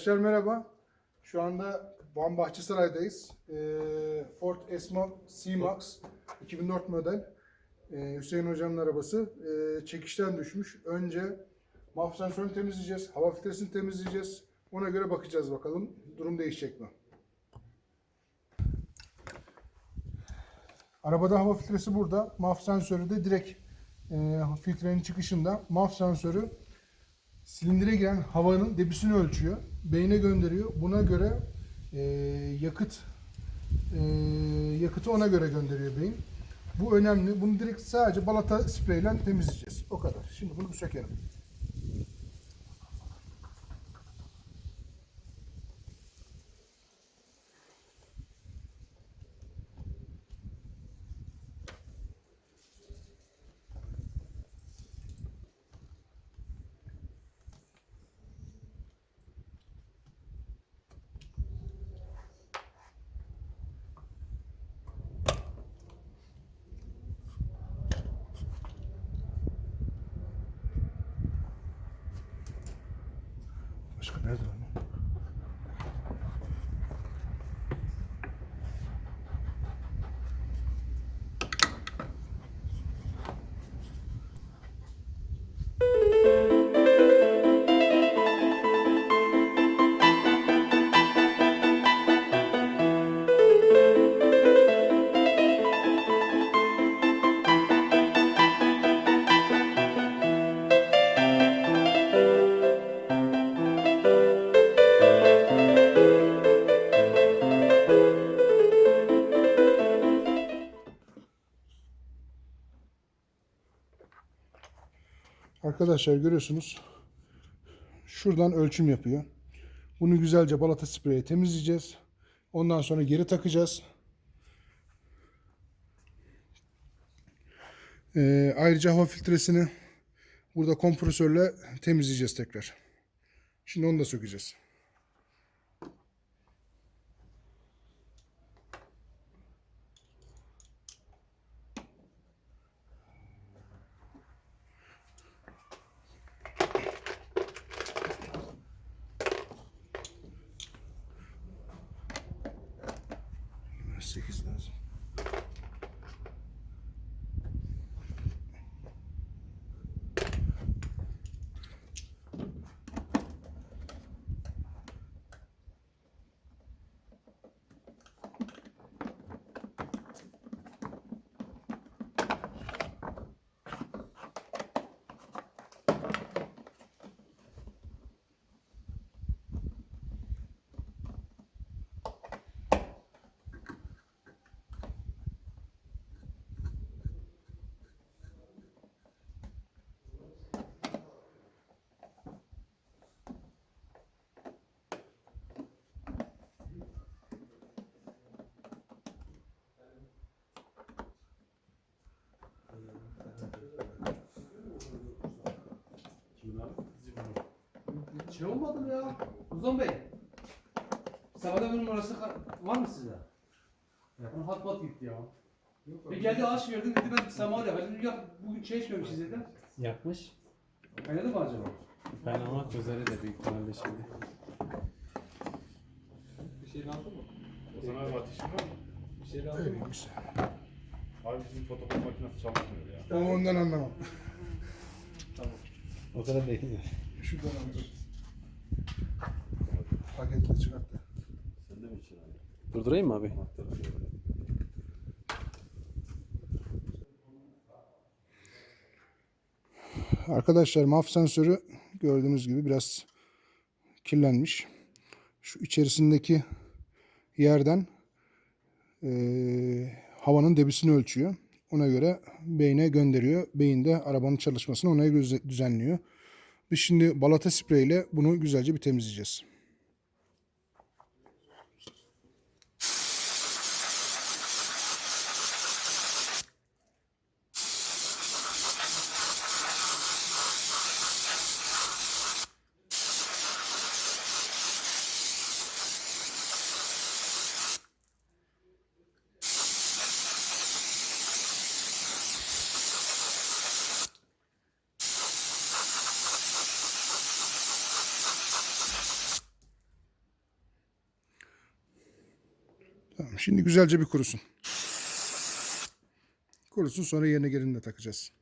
Arkadaşlar merhaba. Şu anda Van Bahçesaray'dayız. Ee, Ford Esmal C-Max 2004 model. Ee, Hüseyin Hocam'ın arabası. Ee, çekişten düşmüş. Önce sensörünü temizleyeceğiz. Hava filtresini temizleyeceğiz. Ona göre bakacağız bakalım. Durum değişecek mi? Arabada hava filtresi burada. MAF sensörü de direkt e, filtrenin çıkışında. MAF sensörü silindire giren havanın debisini ölçüyor. Beyne gönderiyor. Buna göre e, yakıt e, yakıtı ona göre gönderiyor beyin. Bu önemli. Bunu direkt sadece balata spreyle temizleyeceğiz. O kadar. Şimdi bunu bir sökelim. Başka nerede var? Arkadaşlar görüyorsunuz. Şuradan ölçüm yapıyor. Bunu güzelce balata spreyle temizleyeceğiz. Ondan sonra geri takacağız. Ee, ayrıca hava filtresini burada kompresörle temizleyeceğiz tekrar. Şimdi onu da sökeceğiz. 60. Şey olmadı mı ya? Uzun Bey. Sabahda bir numarası var mı sizde? Bunun hat bat gitti ya. Bir geldi aş verdim dedi ben Samarya. Halil ya bugün çay içmemişiz dedi. Yapmış. Kaynadı mı acaba? Kaynamak üzere de büyük ihtimalle şimdi. Bir şey lazım mı? O zaman abi ateşin var mı? Bir şey lazım mı? Öyleymiş. Abi bizim fotokopi makinesi çalışmıyor ya. Ben ondan anlamam. Tamam. O kadar değil. Şuradan alacağız. Paketle çıkart da. Sen de mi için abi? Durdurayım mı abi? Arkadaşlar MAF sensörü gördüğünüz gibi biraz kirlenmiş. Şu içerisindeki yerden eee, havanın debisini ölçüyor. Ona göre beyne gönderiyor. Beyin de arabanın çalışmasını ona göre düzenliyor. Biz şimdi balata spreyle bunu güzelce bir temizleyeceğiz. Şimdi güzelce bir kurusun. Kurusun sonra yerine gelin de takacağız.